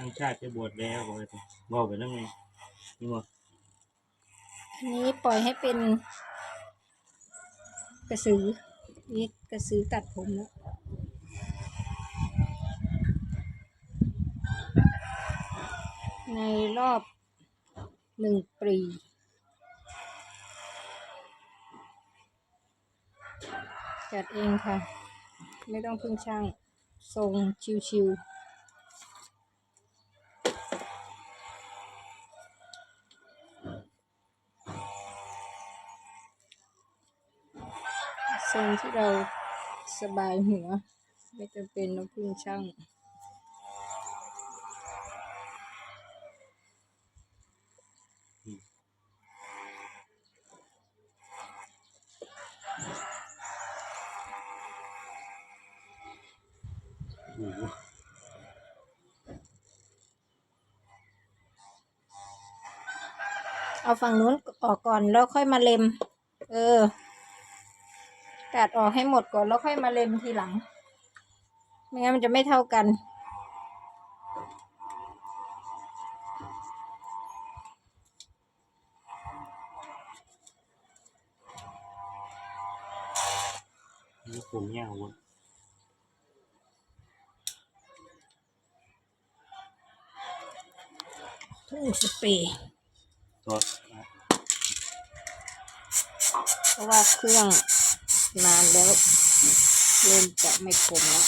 ทางชาติจะบวชแล้วบอกไปบอกไปแล้วไงนี่บอกอันนี้ปล่อยให้เป็น กระสือ นี่กระสือตัดผมแล้วในรอบหนึ่งปีจัดเองค่ะ ไม่ต้องพึ่งช่างทรงชิวๆ ทรงที่เราสบายหัว ไม่จำเป็นต้องพึ่งช่างโอ้โหเอาฝั่งนู้นออกก่อนแล้วค่อยมาเล็ม เออ ตัดออกให้หมดก่อนแล้วค่อยมาเล็มทีหลัง ไม่งั้นมันจะไม่เท่ากัน นี่ผมยาววะทุ่งสเปรย์ตัวเพราะว่าเครื่อง นานแล้วเริ่มจะไม่คมแล้ว